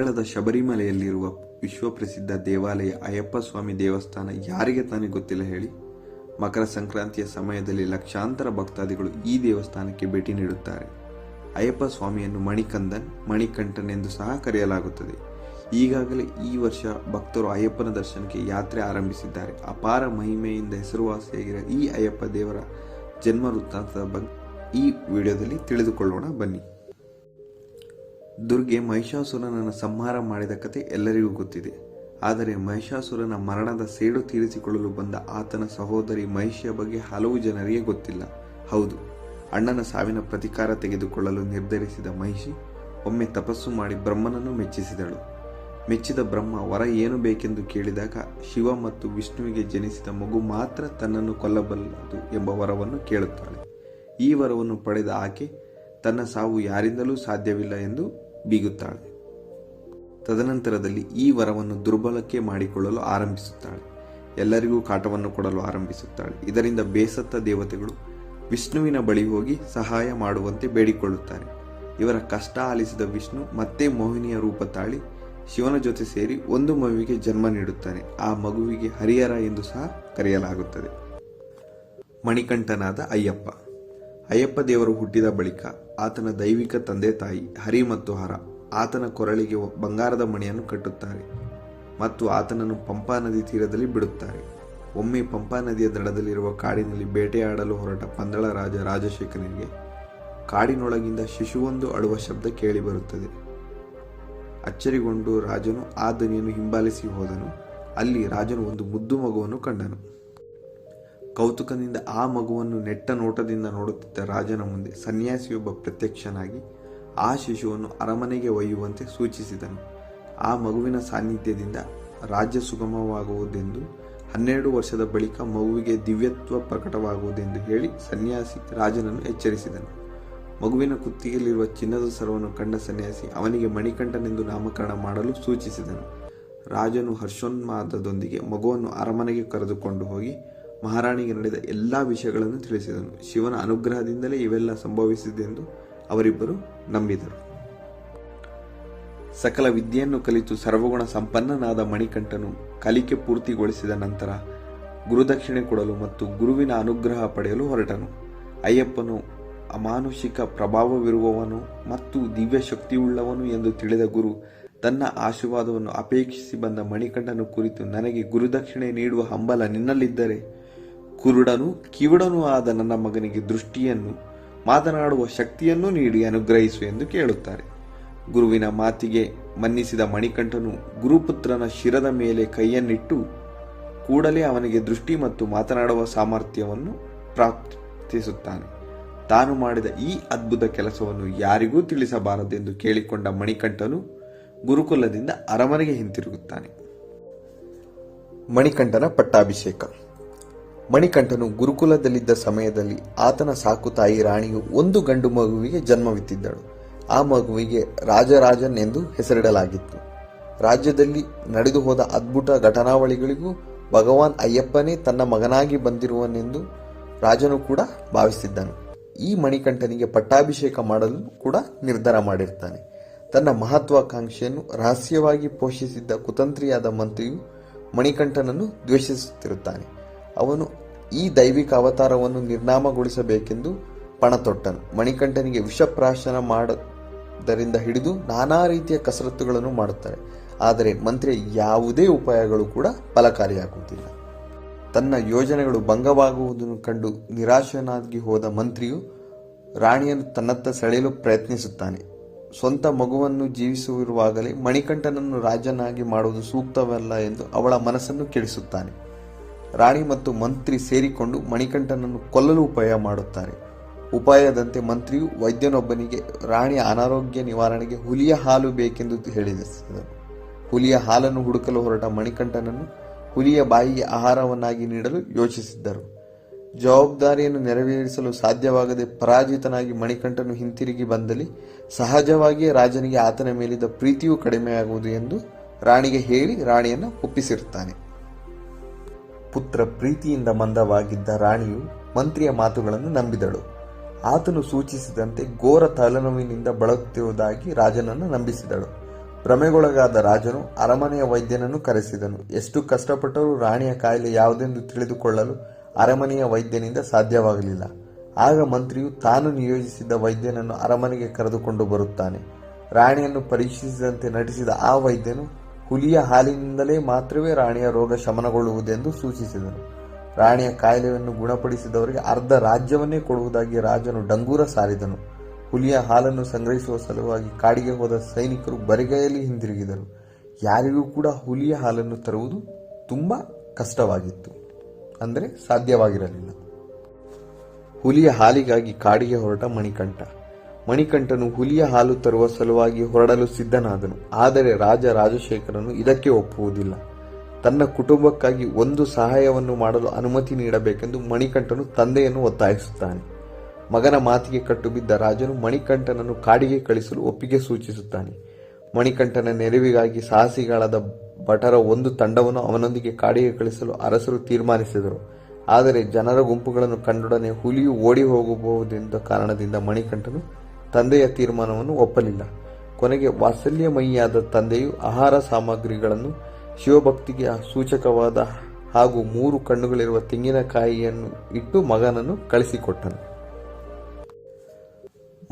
ಕೇರಳದ ಶಬರಿಮಲೆಯಲ್ಲಿರುವ ವಿಶ್ವಪ್ರಸಿದ್ಧ ದೇವಾಲಯ ಅಯ್ಯಪ್ಪ ಸ್ವಾಮಿ ದೇವಸ್ಥಾನ ಯಾರಿಗೆ ತಾನೇ ಗೊತ್ತಿಲ್ಲ ಹೇಳಿ? ಮಕರ ಸಂಕ್ರಾಂತಿಯ ಸಮಯದಲ್ಲಿ ಲಕ್ಷಾಂತರ ಭಕ್ತಾದಿಗಳು ಈ ದೇವಸ್ಥಾನಕ್ಕೆ ಭೇಟಿ ನೀಡುತ್ತಾರೆ. ಅಯ್ಯಪ್ಪ ಸ್ವಾಮಿಯನ್ನು ಮಣಿಕಂದನ್, ಮಣಿಕಂಠನ್ ಎಂದು ಸಹ ಕರೆಯಲಾಗುತ್ತದೆ. ಈಗಾಗಲೇ ಈ ವರ್ಷ ಭಕ್ತರು ಅಯ್ಯಪ್ಪನ ದರ್ಶನಕ್ಕೆ ಯಾತ್ರೆ ಆರಂಭಿಸಿದ್ದಾರೆ. ಅಪಾರ ಮಹಿಮೆಯಿಂದ ಹೆಸರುವಾಸಿಯಾಗಿರುವ ಈ ಅಯ್ಯಪ್ಪ ದೇವರ ಜನ್ಮ ವೃತ್ತಾಂತದ ಬಗ್ಗೆ ಈ ವಿಡಿಯೋದಲ್ಲಿ ತಿಳಿದುಕೊಳ್ಳೋಣ. ಬನ್ನಿ. ದುರ್ಗೆ ಮಹಿಷಾಸುರನನ್ನು ಸಂಹಾರ ಮಾಡಿದ ಕತೆ ಎಲ್ಲರಿಗೂ ಗೊತ್ತಿದೆ. ಆದರೆ ಮಹಿಷಾಸುರನ ಮರಣದ ಸೇಡು ತೀರಿಸಿಕೊಳ್ಳಲು ಬಂದ ಆತನ ಸಹೋದರಿ ಮಹಿಷಿಯ ಬಗ್ಗೆ ಹಲವು ಜನರಿಗೆ ಗೊತ್ತಿಲ್ಲ. ಹೌದು, ಅಣ್ಣನ ಸಾವಿನ ಪ್ರತಿಕಾರ ತೆಗೆದುಕೊಳ್ಳಲು ನಿರ್ಧರಿಸಿದ ಮಹಿಷಿ ಒಮ್ಮೆ ತಪಸ್ಸು ಮಾಡಿ ಬ್ರಹ್ಮನನ್ನು ಮೆಚ್ಚಿಸಿದಳು. ಮೆಚ್ಚಿದ ಬ್ರಹ್ಮ, ವರ ಏನು ಬೇಕೆಂದು ಕೇಳಿದಾಗ ಶಿವ ಮತ್ತು ವಿಷ್ಣುವಿಗೆ ಜನಿಸಿದ ಮಗು ಮಾತ್ರ ತನ್ನನ್ನು ಕೊಲ್ಲಬಲ್ಲದು ಎಂಬ ವರವನ್ನು ಕೇಳುತ್ತಾಳೆ. ಈ ವರವನ್ನು ಪಡೆದ ಆಕೆ, ತನ್ನ ಸಾವು ಯಾರಿಂದಲೂ ಸಾಧ್ಯವಿಲ್ಲ ಎಂದು ಬೀಗುತ್ತಾಳೆ. ತದನಂತರದಲ್ಲಿ ಈ ವರವನ್ನು ದುರ್ಬಲಕ್ಕೆ ಮಾಡಿಕೊಳ್ಳಲು ಆರಂಭಿಸುತ್ತಾಳೆ. ಎಲ್ಲರಿಗೂ ಕಾಟವನ್ನು ಕೊಡಲು ಆರಂಭಿಸುತ್ತಾಳೆ. ಇದರಿಂದ ಬೇಸತ್ತ ದೇವತೆಗಳು ವಿಷ್ಣುವಿನ ಬಳಿ ಹೋಗಿ ಸಹಾಯ ಮಾಡುವಂತೆ ಬೇಡಿಕೊಳ್ಳುತ್ತಾರೆ. ಇವರ ಕಷ್ಟ ಆಲಿಸಿದ ವಿಷ್ಣು ಮತ್ತೆ ಮೋಹಿನಿಯ ರೂಪ ತಾಳಿ ಶಿವನ ಜೊತೆ ಸೇರಿ ಒಂದು ಮಗುವಿಗೆ ಜನ್ಮ ನೀಡುತ್ತಾನೆ. ಆ ಮಗುವಿಗೆ ಹರಿಹರ ಎಂದು ಸಹ ಕರೆಯಲಾಗುತ್ತದೆ. ಮಣಿಕಂಠನಾದ ಅಯ್ಯಪ್ಪ. ಅಯ್ಯಪ್ಪ ದೇವರು ಹುಟ್ಟಿದ ಬಳಿಕ ಆತನ ದೈವಿಕ ತಂದೆ ತಾಯಿ ಹರಿ ಮತ್ತು ಹರ ಆತನ ಕೊರಳಿಗೆ ಬಂಗಾರದ ಮಣಿಯನ್ನು ಕಟ್ಟುತ್ತಾರೆ ಮತ್ತು ಆತನನ್ನು ಪಂಪಾ ನದಿ ತೀರದಲ್ಲಿ ಬಿಡುತ್ತಾರೆ. ಒಮ್ಮೆ ಪಂಪಾ ನದಿಯ ದಡದಲ್ಲಿರುವ ಕಾಡಿನಲ್ಲಿ ಬೇಟೆಯಾಡಲು ಹೊರಟ ಪಂದಳ ರಾಜ ರಾಜಶೇಖರನಿಗೆ ಕಾಡಿನೊಳಗಿಂದ ಶಿಶುವೊಂದು ಅಳುವ ಶಬ್ದ ಕೇಳಿಬರುತ್ತದೆ ಅಚ್ಚರಿಗೊಂಡು ರಾಜನು ಆ ದನಿಯನ್ನು ಹಿಂಬಾಲಿಸಿ ಹೋದನು. ಅಲ್ಲಿ ರಾಜನು ಒಂದು ಮುದ್ದು ಮಗುವನ್ನು ಕಂಡನು. ಕೌತುಕದಿಂದ ಆ ಮಗುವನ್ನು ನೆಟ್ಟ ನೋಟದಿಂದ ನೋಡುತ್ತಿದ್ದ ರಾಜನ ಮುಂದೆ ಸನ್ಯಾಸಿಯೊಬ್ಬ ಪ್ರತ್ಯಕ್ಷನಾಗಿ ಆ ಶಿಶುವನ್ನು ಅರಮನೆಗೆ ಒಯ್ಯುವಂತೆ ಸೂಚಿಸಿದನು. ಆ ಮಗುವಿನ ಸಾನ್ನಿಧ್ಯದಿಂದ ರಾಜ್ಯ ಸುಗಮವಾಗುವುದೆಂದು, ಹನ್ನೆರಡು ವರ್ಷದ ಬಳಿಕ ಮಗುವಿಗೆ ದಿವ್ಯತ್ವ ಪ್ರಕಟವಾಗುವುದೆಂದು ಹೇಳಿ ಸನ್ಯಾಸಿ ರಾಜನನ್ನು ಎಚ್ಚರಿಸಿದನು. ಮಗುವಿನ ಕುತ್ತಿಗೆಯಲ್ಲಿರುವ ಚಿನ್ನದ ಸರವನ್ನು ಕಂಡ ಸನ್ಯಾಸಿ ಅವನಿಗೆ ಮಣಿಕಂಠನೆಂದು ನಾಮಕರಣ ಮಾಡಲು ಸೂಚಿಸಿದನು. ರಾಜನು ಹರ್ಷೋನ್ಮಾದದೊಂದಿಗೆ ಮಗುವನ್ನು ಅರಮನೆಗೆ ಕರೆದುಕೊಂಡು ಹೋಗಿ ಮಹಾರಾಣಿಗೆ ನಡೆದ ಎಲ್ಲ ವಿಷಯಗಳನ್ನು ತಿಳಿಸಿದನು. ಶಿವನ ಅನುಗ್ರಹದಿಂದಲೇ ಇವೆಲ್ಲ ಸಂಭವಿಸಿದೆಂದು ಅವರಿಬ್ಬರು ನಂಬಿದರು. ಸಕಲ ವಿದ್ಯೆಯನ್ನು ಕಲಿತು ಸರ್ವಗುಣ ಸಂಪನ್ನನಾದ ಮಣಿಕಂಠನು ಕಲಿಕೆ ಪೂರ್ತಿಗೊಳಿಸಿದ ನಂತರ ಗುರುದಕ್ಷಿಣೆ ಕೊಡಲು ಮತ್ತು ಗುರುವಿನ ಅನುಗ್ರಹ ಪಡೆಯಲು ಹೊರಟನು. ಅಯ್ಯಪ್ಪನು ಅಮಾನುಷಿಕ ಪ್ರಭಾವವಿರುವವನು ಮತ್ತು ದಿವ್ಯ ಶಕ್ತಿಯುಳ್ಳವನು ಎಂದು ತಿಳಿದ ಗುರು ತನ್ನ ಆಶೀರ್ವಾದವನ್ನು ಅಪೇಕ್ಷಿಸಿ ಬಂದ ಮಣಿಕಂಠನು ಕುರಿತು ನನಗೆ ಗುರುದಕ್ಷಿಣೆ ನೀಡುವ ಹಂಬಲ ನಿನ್ನಲ್ಲಿದ್ದರೆ ಕುರುಡನು, ಕಿವುಡನೂ ಆದ ನನ್ನ ಮಗನಿಗೆ ದೃಷ್ಟಿಯನ್ನು, ಮಾತನಾಡುವ ಶಕ್ತಿಯನ್ನು ನೀಡಿ ಅನುಗ್ರಹಿಸು ಎಂದು ಕೇಳುತ್ತಾರೆ. ಗುರುವಿನ ಮಾತಿಗೆ ಮನ್ನಿಸಿದ ಮಣಿಕಂಠನು ಗುರುಪುತ್ರನ ಶಿರದ ಮೇಲೆ ಕೈಯನ್ನಿಟ್ಟು ಕೂಡಲೇ ಅವನಿಗೆ ದೃಷ್ಟಿ ಮತ್ತು ಮಾತನಾಡುವ ಸಾಮರ್ಥ್ಯವನ್ನು ಪ್ರಾಪ್ತಿಸುತ್ತಾನೆ. ತಾನು ಮಾಡಿದ ಈ ಅದ್ಭುತ ಕೆಲಸವನ್ನು ಯಾರಿಗೂ ತಿಳಿಸಬಾರದೆಂದು ಕೇಳಿಕೊಂಡ ಮಣಿಕಂಠನು ಗುರುಕುಲದಿಂದ ಅರಮನೆಗೆ ಹಿಂತಿರುಗುತ್ತಾನೆ. ಮಣಿಕಂಠನ ಪಟ್ಟಾಭಿಷೇಕ. ಮಣಿಕಂಠನು ಗುರುಕುಲದಲ್ಲಿದ್ದ ಸಮಯದಲ್ಲಿ ಆತನ ಸಾಕು ತಾಯಿ ರಾಣಿಯು ಒಂದು ಗಂಡು ಮಗುವಿಗೆ ಜನ್ಮವಿತ್ತಿದ್ದಳು. ಆ ಮಗುವಿಗೆ ರಾಜರಾಜನ್ ಎಂದು ಹೆಸರಿಡಲಾಗಿತ್ತು. ರಾಜ್ಯದಲ್ಲಿ ನಡೆದು ಹೋದ ಅದ್ಭುತ ಘಟನಾವಳಿಗಳಿಗೂ ಭಗವಾನ್ ಅಯ್ಯಪ್ಪನೇ ತನ್ನ ಮಗನಾಗಿ ಬಂದಿರುವನೆಂದು ರಾಜನು ಕೂಡ ಭಾವಿಸಿದ್ದನು. ಈ ಮಣಿಕಂಠನಿಗೆ ಪಟ್ಟಾಭಿಷೇಕ ಮಾಡಲು ಕೂಡ ನಿರ್ಧಾರ ಮಾಡಿರ್ತಾನೆ. ತನ್ನ ಮಹತ್ವಾಕಾಂಕ್ಷೆಯನ್ನು ರಹಸ್ಯವಾಗಿ ಪೋಷಿಸಿದ್ದ ಕುತಂತ್ರಿಯಾದ ಮಂತ್ರಿಯು ಮಣಿಕಂಠನನ್ನು ದ್ವೇಷಿಸುತ್ತಿರುತ್ತಾನೆ. ಅವನು ಈ ದೈವಿಕ ಅವತಾರವನ್ನು ನಿರ್ನಾಮಗೊಳಿಸಬೇಕೆಂದು ಪಣತೊಟ್ಟನು. ಮಣಿಕಂಠನಿಗೆ ವಿಷಪ್ರಾಶನ ಮಾಡದರಿಂದ ಹಿಡಿದು ನಾನಾ ರೀತಿಯ ಕಸರತ್ತುಗಳನ್ನು ಮಾಡುತ್ತಾರೆ. ಆದರೆ ಮಂತ್ರಿಯ ಯಾವುದೇ ಉಪಾಯಗಳು ಕೂಡ ಫಲಕಾರಿಯಾಗುವುದಿಲ್ಲ. ತನ್ನ ಯೋಜನೆಗಳು ಭಂಗವಾಗುವುದನ್ನು ಕಂಡು ನಿರಾಶನಾಗಿ ಹೋದ ಮಂತ್ರಿಯು ರಾಣಿಯನ್ನು ತನ್ನತ್ತ ಸೆಳೆಯಲು ಪ್ರಯತ್ನಿಸುತ್ತಾನೆ. ಸ್ವಂತ ಮಗುವನ್ನು ಜೀವಿಸುವಿರುವಾಗಲೇ ಮಣಿಕಂಠನನ್ನು ರಾಜನಾಗಿ ಮಾಡುವುದು ಸೂಕ್ತವಲ್ಲ ಎಂದು ಅವಳ ಮನಸ್ಸನ್ನು ಕೆಡಿಸುತ್ತಾನೆ. ರಾಣಿ ಮತ್ತು ಮಂತ್ರಿ ಸೇರಿಕೊಂಡು ಮಣಿಕಂಠನನ್ನು ಕೊಲ್ಲಲು ಉಪಾಯ ಮಾಡುತ್ತಾರೆ. ಉಪಾಯದಂತೆ ಮಂತ್ರಿಯು ವೈದ್ಯನೊಬ್ಬನಿಗೆ ರಾಣಿಯ ಅನಾರೋಗ್ಯ ನಿವಾರಣೆಗೆ ಹುಲಿಯ ಹಾಲು ಬೇಕೆಂದು ಹೇಳಿದನು ಹುಲಿಯ ಹಾಲನ್ನು ಹುಡುಕಲು ಹೊರಟ ಮಣಿಕಂಠನನ್ನು ಹುಲಿಯ ಬಾಯಿಗೆ ಆಹಾರವನ್ನಾಗಿ ನೀಡಲು ಯೋಚಿಸಿದ್ದರು. ಜವಾಬ್ದಾರಿಯನ್ನು ನೆರವೇರಿಸಲು ಸಾಧ್ಯವಾಗದೆ ಪರಾಜಿತನಾಗಿ ಮಣಿಕಂಠನು ಹಿಂತಿರುಗಿ ಬಂದಲ್ಲಿ ಸಹಜವಾಗಿಯೇ ರಾಜನಿಗೆ ಆತನ ಮೇಲಿದ್ದ ಪ್ರೀತಿಯೂ ಕಡಿಮೆಯಾಗುವುದು ಎಂದು ರಾಣಿಗೆ ಹೇಳಿ ರಾಣಿಯನ್ನು ಒಪ್ಪಿಸಿರುತ್ತಾನೆ. ಪುತ್ರ ಪ್ರೀತಿಯಿಂದ ಮಂದವಾಗಿದ್ದ ರಾಣಿಯು ಮಂತ್ರಿಯ ಮಾತುಗಳನ್ನು ನಂಬಿದಳು. ಆತನು ಸೂಚಿಸಿದಂತೆ ಘೋರ ತಲೆನೋವಿನಿಂದ ಬಳಲುತ್ತಿರುವುದಾಗಿ ರಾಜನನ್ನು ನಂಬಿಸಿದಳು. ಭ್ರಮೆಗೊಳಗಾದ ರಾಜನು ಅರಮನೆಯ ವೈದ್ಯನನ್ನು ಕರೆಸಿದನು. ಎಷ್ಟು ಕಷ್ಟಪಟ್ಟರೂ ರಾಣಿಯ ಕಾಯಿಲೆ ಯಾವುದೆಂದು ತಿಳಿದುಕೊಳ್ಳಲು ಅರಮನೆಯ ವೈದ್ಯನಿಂದ ಸಾಧ್ಯವಾಗಲಿಲ್ಲ. ಆಗ ಮಂತ್ರಿಯು ತಾನು ನಿಯೋಜಿಸಿದ್ದ ವೈದ್ಯನನ್ನು ಅರಮನೆಗೆ ಕರೆದುಕೊಂಡು ಬರುತ್ತಾನೆ. ರಾಣಿಯನ್ನು ಪರೀಕ್ಷಿಸಿದಂತೆ ನಟಿಸಿದ ಆ ವೈದ್ಯನು ಹುಲಿಯ ಹಾಲಿನಿಂದಲೇ ಮಾತ್ರವೇ ರಾಣಿಯ ರೋಗ ಶಮನಗೊಳ್ಳುವುದೆಂದು ಸೂಚಿಸಿದರು. ರಾಣಿಯ ಕಾಯಿಲೆಯನ್ನು ಗುಣಪಡಿಸಿದವರಿಗೆ ಅರ್ಧ ರಾಜ್ಯವನ್ನೇ ಕೊಡುವುದಾಗಿ ರಾಜನು ಡಂಗೂರ ಸಾರಿದನು. ಹುಲಿಯ ಹಾಲನ್ನು ಸಂಗ್ರಹಿಸುವ ಸಲುವಾಗಿ ಕಾಡಿಗೆ ಹೋದ ಸೈನಿಕರು ಬರಿಗೈಯಲ್ಲಿ ಹಿಂದಿರುಗಿದರು. ಯಾರಿಗೂ ಕೂಡ ಹುಲಿಯ ಹಾಲನ್ನು ತರುವುದು ತುಂಬ ಕಷ್ಟವಾಗಿತ್ತು. ಅಂದರೆ ಸಾಧ್ಯವಾಗಿರಲಿಲ್ಲ. ಹುಲಿಯ ಹಾಲಿಗಾಗಿ ಕಾಡಿಗೆ ಹೊರಟ ಮಣಿಕಂಠ. ಮಣಿಕಂಠನು ಹುಲಿಯ ಹಾಲು ತರುವ ಸಲುವಾಗಿ ಹೊರಡಲು ಸಿದ್ಧನಾದನು. ಆದರೆ ರಾಜ ರಾಜಶೇಖರನು ಇದಕ್ಕೆ ಒಪ್ಪುವುದಿಲ್ಲ. ತನ್ನ ಕುಟುಂಬಕ್ಕಾಗಿ ಒಂದು ಸಹಾಯವನ್ನು ಮಾಡಲು ಅನುಮತಿ ನೀಡಬೇಕೆಂದು ಮಣಿಕಂಠನು ತಂದೆಯನ್ನು ಒತ್ತಾಯಿಸುತ್ತಾನೆ. ಮಗನ ಮಾತಿಗೆ ಕಟ್ಟು ಬಿದ್ದ ರಾಜನು ಮಣಿಕಂಠನನ್ನು ಕಾಡಿಗೆ ಕಳಿಸಲು ಒಪ್ಪಿಗೆ ಸೂಚಿಸುತ್ತಾನೆ. ಮಣಿಕಂಠನ ನೆರವಿಗಾಗಿ ಸಾಹಸಿಗಳಾದ ಭಟರ ಒಂದು ತಂಡವನ್ನು ಅವನೊಂದಿಗೆ ಕಾಡಿಗೆ ಕಳಿಸಲು ಅರಸರು ತೀರ್ಮಾನಿಸಿದರು. ಆದರೆ ಜನರ ಗುಂಪುಗಳನ್ನು ಕಂಡೊಡನೆ ಹುಲಿಯು ಓಡಿ ಹೋಗಬಹುದೆಂದ ಕಾರಣದಿಂದ ಮಣಿಕಂಠನು ತಂದೆಯ ತೀರ್ಮಾನವನ್ನು ಒಪ್ಪಲಿಲ್ಲ. ಕೊನೆಗೆ ವಾತ್ಸಲ್ಯಮಯಿಯಾದ ತಂದೆಯು ಆಹಾರ ಸಾಮಗ್ರಿಗಳನ್ನು ಶಿವಭಕ್ತಿಗೆ ಸೂಚಕವಾದ ಹಾಗೂ ಮೂರು ಕಣ್ಣುಗಳಿರುವ ತೆಂಗಿನಕಾಯಿಯನ್ನು ಇಟ್ಟು ಮಗನನ್ನು ಕಳಿಸಿಕೊಟ್ಟನು.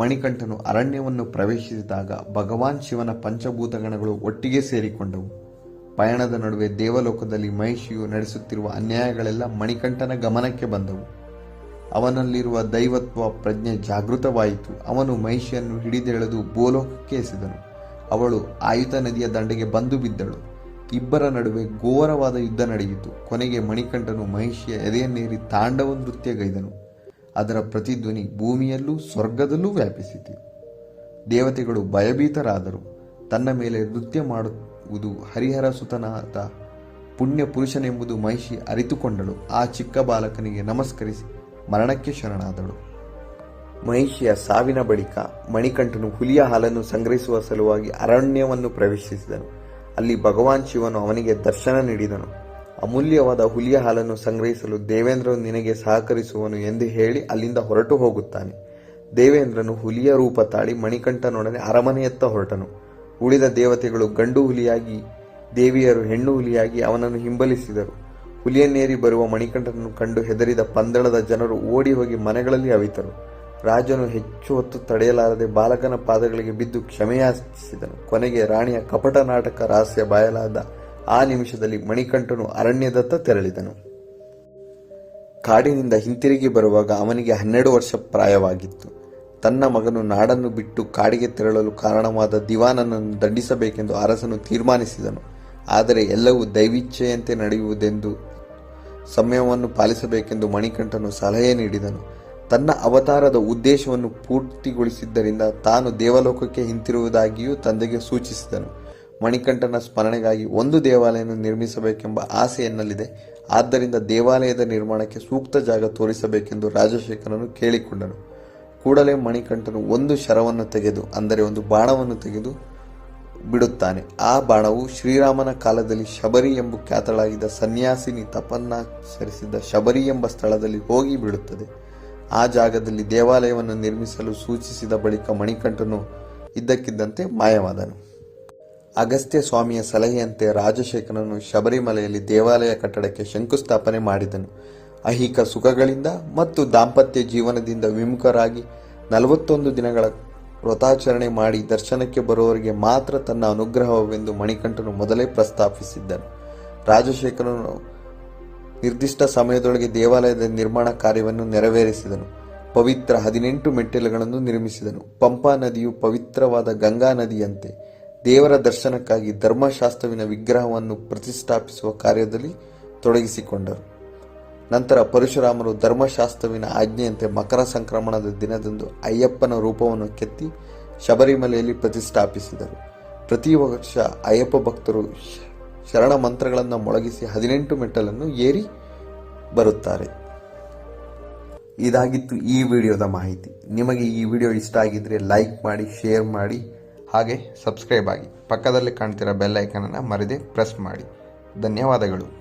ಮಣಿಕಂಠನು ಅರಣ್ಯವನ್ನು ಪ್ರವೇಶಿಸಿದಾಗ ಭಗವಾನ್ ಶಿವನ ಪಂಚಭೂತಗಣಗಳು ಒಟ್ಟಿಗೆ ಸೇರಿಕೊಂಡವು. ಪಯಣದ ನಡುವೆ ದೇವಲೋಕದಲ್ಲಿ ಮಹಿಷಿಯು ನಡೆಸುತ್ತಿರುವ ಅನ್ಯಾಯಗಳೆಲ್ಲ ಮಣಿಕಂಠನ ಗಮನಕ್ಕೆ ಬಂದವು. ಅವನಲ್ಲಿರುವ ದೈವತ್ವ ಪ್ರಜ್ಞೆ ಜಾಗೃತವಾಯಿತು. ಅವನು ಮಹಿಷಿಯನ್ನು ಹಿಡಿದೆಳೆದು ಬೋಲೋಕಕ್ಕೆ ಎಸೆದನು ಅವಳು ಆಯುತ ನದಿಯ ದಂಡೆಗೆ ಬಂದು ಬಿದ್ದಳು. ಇಬ್ಬರ ನಡುವೆ ಘೋರವಾದ ಯುದ್ಧ ನಡೆಯಿತು. ಕೊನೆಗೆ ಮಣಿಕಂಠನು ಮಹಿಷಿಯ ಎದೆಯನ್ನೇರಿ ತಾಂಡವ ನೃತ್ಯಗೈದನು ಅದರ ಪ್ರತಿಧ್ವನಿ ಭೂಮಿಯಲ್ಲೂ ಸ್ವರ್ಗದಲ್ಲೂ ವ್ಯಾಪಿಸಿತು. ದೇವತೆಗಳು ಭಯಭೀತರಾದರು. ತನ್ನ ಮೇಲೆ ನೃತ್ಯ ಮಾಡುವುದು ಹರಿಹರ ಸುತನಾದ ಪುಣ್ಯ ಪುರುಷನೆಂಬುದು ಮಹಿಷಿ ಅರಿತುಕೊಂಡಳು. ಆ ಚಿಕ್ಕ ಬಾಲಕನಿಗೆ ನಮಸ್ಕರಿಸಿ ಮರಣಕ್ಕೆ ಶರಣಾದಳು. ಮಹಿಷಿಯ ಸಾವಿನ ಬಳಿಕ ಮಣಿಕಂಠನು ಹುಲಿಯ ಹಾಲನ್ನು ಸಂಗ್ರಹಿಸುವ ಸಲುವಾಗಿ ಅರಣ್ಯವನ್ನು ಪ್ರವೇಶಿಸಿದನು. ಅಲ್ಲಿ ಭಗವಾನ್ ಶಿವನು ಅವನಿಗೆ ದರ್ಶನ ನೀಡಿದನು. ಅಮೂಲ್ಯವಾದ ಹುಲಿಯ ಹಾಲನ್ನು ಸಂಗ್ರಹಿಸಲು ದೇವೇಂದ್ರನು ನಿನಗೆ ಸಹಕರಿಸುವನು ಎಂದು ಹೇಳಿ ಅಲ್ಲಿಂದ ಹೊರಟು ಹೋಗುತ್ತಾನೆ. ದೇವೇಂದ್ರನು ಹುಲಿಯ ರೂಪ ತಾಳಿ ಮಣಿಕಂಠನೊಡನೆ ಅರಮನೆಯತ್ತ ಹೊರಟನು. ಉಳಿದ ದೇವತೆಗಳು ಗಂಡು ಹುಲಿಯಾಗಿ, ದೇವಿಯರು ಹೆಣ್ಣು ಹುಲಿಯಾಗಿ ಅವನನ್ನು ಹಿಂಬಲಿಸಿದರು. ಹುಲಿಯನ್ನೇರಿ ಬರುವ ಮಣಿಕಂಠನನ್ನು ಕಂಡು ಹೆದರಿದ ಪಂದಳದ ಜನರು ಓಡಿ ಹೋಗಿ ಮನೆಗಳಲ್ಲಿ ಅವಿತರು. ರಾಜನು ಹೆಚ್ಚು ಹೊತ್ತು ತಡೆಯಲಾರದೆ ಬಾಲಕನ ಪಾದಗಳಿಗೆ ಬಿದ್ದು ಕ್ಷಮೆಯಾಚಿಸಿದನು. ಕೊನೆಗೆ ರಾಣಿಯ ಕಪಟ ನಾಟಕ ರಹಸ್ಯ ಬಯಲಾದ ಆ ನಿಮಿಷದಲ್ಲಿ ಮಣಿಕಂಠನು ಅರಣ್ಯದತ್ತ ತೆರಳಿದನು. ಕಾಡಿನಿಂದ ಹಿಂತಿರುಗಿ ಬರುವಾಗ ಅವನಿಗೆ ಹನ್ನೆರಡು ವರ್ಷ ಪ್ರಾಯವಾಗಿತ್ತು. ತನ್ನ ಮಗನು ನಾಡನ್ನು ಬಿಟ್ಟು ಕಾಡಿಗೆ ತೆರಳಲು ಕಾರಣವಾದ ದಿವಾನನನ್ನು ದಂಡಿಸಬೇಕೆಂದು ಅರಸನು ತೀರ್ಮಾನಿಸಿದನು. ಆದರೆ ಎಲ್ಲವೂ ದೈವಿಚ್ಛೆಯಂತೆ ನಡೆಯುವುದೆಂದು ಸಂಯಮವನ್ನು ಪಾಲಿಸಬೇಕೆಂದು ಮಣಿಕಂಠನು ಸಲಹೆ ನೀಡಿದನು. ತನ್ನ ಅವತಾರದ ಉದ್ದೇಶವನ್ನು ಪೂರ್ತಿಗೊಳಿಸಿದ್ದರಿಂದ ತಾನು ದೇವಲೋಕಕ್ಕೆ ಹಿಂತಿರುವುದಾಗಿಯೂ ತಂದೆಗೆ ಸೂಚಿಸಿದನು. ಮಣಿಕಂಠನ ಸ್ಮರಣೆಗಾಗಿ ಒಂದು ದೇವಾಲಯವನ್ನು ನಿರ್ಮಿಸಬೇಕೆಂಬ ಆಸೆ ಎನ್ನಲಿದೆ. ಆದ್ದರಿಂದ ದೇವಾಲಯದ ನಿರ್ಮಾಣಕ್ಕೆ ಸೂಕ್ತ ಜಾಗ ತೋರಿಸಬೇಕೆಂದು ರಾಜಶೇಖರನು ಕೇಳಿಕೊಂಡನು. ಕೂಡಲೇ ಮಣಿಕಂಠನು ಒಂದು ಶರವನ್ನು ತೆಗೆದು, ಅಂದರೆ ಒಂದು ಬಾಣವನ್ನು ತೆಗೆದು ಬಿಡುತ್ತಾನೆ. ಆ ಬಾಣವು ಶ್ರೀರಾಮನ ಕಾಲದಲ್ಲಿ ಶಬರಿ ಎಂಬ ಖ್ಯಾತಳಾಗಿದ್ದ ಸನ್ಯಾಸಿನಿ ತಪನ್ನಾಚರಿಸಿದ್ದ ಶಬರಿ ಎಂಬ ಸ್ಥಳದಲ್ಲಿ ಹೋಗಿ ಬಿಡುತ್ತದೆ. ಆ ಜಾಗದಲ್ಲಿ ದೇವಾಲಯವನ್ನು ನಿರ್ಮಿಸಲು ಸೂಚಿಸಿದ ಬಳಿಕ ಮಣಿಕಂಠನು ಇದ್ದಕ್ಕಿದ್ದಂತೆ ಮಾಯವಾದನು. ಅಗಸ್ತ್ಯ ಸ್ವಾಮಿಯ ಸಲಹೆಯಂತೆ ರಾಜಶೇಖರನು ಶಬರಿಮಲೆಯಲ್ಲಿ ದೇವಾಲಯ ಕಟ್ಟಡಕ್ಕೆ ಶಂಕುಸ್ಥಾಪನೆ ಮಾಡಿದನು. ಅಹಿಕ ಸುಖಗಳಿಂದ ಮತ್ತು ದಾಂಪತ್ಯ ಜೀವನದಿಂದ ವಿಮುಖರಾಗಿ ನಲವತ್ತೊಂದು ದಿನಗಳ ವ್ರತಾಚರಣೆ ಮಾಡಿ ದರ್ಶನಕ್ಕೆ ಬರುವವರಿಗೆ ಮಾತ್ರ ತನ್ನ ಅನುಗ್ರಹವೆಂದು ಮಣಿಕಂಠನು ಮೊದಲೇ ಪ್ರಸ್ತಾಪಿಸಿದ್ದನು. ರಾಜಶೇಖರನು ನಿರ್ದಿಷ್ಟ ಸಮಯದೊಳಗೆ ದೇವಾಲಯದ ನಿರ್ಮಾಣ ಕಾರ್ಯವನ್ನು ನೆರವೇರಿಸಿದನು. ಪವಿತ್ರ ಹದಿನೆಂಟು ಮೆಟ್ಟಿಲುಗಳನ್ನು ನಿರ್ಮಿಸಿದನು. ಪಂಪಾ ನದಿಯು ಪವಿತ್ರವಾದ ಗಂಗಾ ನದಿಯಂತೆ. ದೇವರ ದರ್ಶನಕ್ಕಾಗಿ ಧರ್ಮಶಾಸ್ತ್ರವಿನ ವಿಗ್ರಹವನ್ನು ಪ್ರತಿಷ್ಠಾಪಿಸುವ ಕಾರ್ಯದಲ್ಲಿ ತೊಡಗಿಸಿಕೊಂಡರು. ನಂತರ ಪರಶುರಾಮರು ಧರ್ಮಶಾಸ್ತ್ರವಿನ ಆಜ್ಞೆಯಂತೆ ಮಕರ ಸಂಕ್ರಮಣದ ದಿನದಂದು ಅಯ್ಯಪ್ಪನ ರೂಪವನ್ನು ಕೆತ್ತಿ ಶಬರಿಮಲೆಯಲ್ಲಿ ಪ್ರತಿಷ್ಠಾಪಿಸಿದರು. ಪ್ರತಿ ವರ್ಷ ಅಯ್ಯಪ್ಪ ಭಕ್ತರು ಶರಣ ಮಂತ್ರಗಳನ್ನು ಮೊಳಗಿಸಿ ಹದಿನೆಂಟು ಮೆಟ್ಟಲನ್ನು ಏರಿ ಬರುತ್ತಾರೆ. ಇದಾಗಿತ್ತು ಈ ವಿಡಿಯೋದ ಮಾಹಿತಿ. ನಿಮಗೆ ಈ ವಿಡಿಯೋ ಇಷ್ಟ ಆಗಿದ್ರೆ ಲೈಕ್ ಮಾಡಿ, ಶೇರ್ ಮಾಡಿ, ಹಾಗೆ ಸಬ್ಸ್ಕ್ರೈಬ್ ಆಗಿ. ಪಕ್ಕದಲ್ಲಿ ಕಾಣ್ತಿರೋ ಬೆಲ್ ಐಕನನ್ನು ಮರೆದೇ ಪ್ರೆಸ್ ಮಾಡಿ. ಧನ್ಯವಾದಗಳು.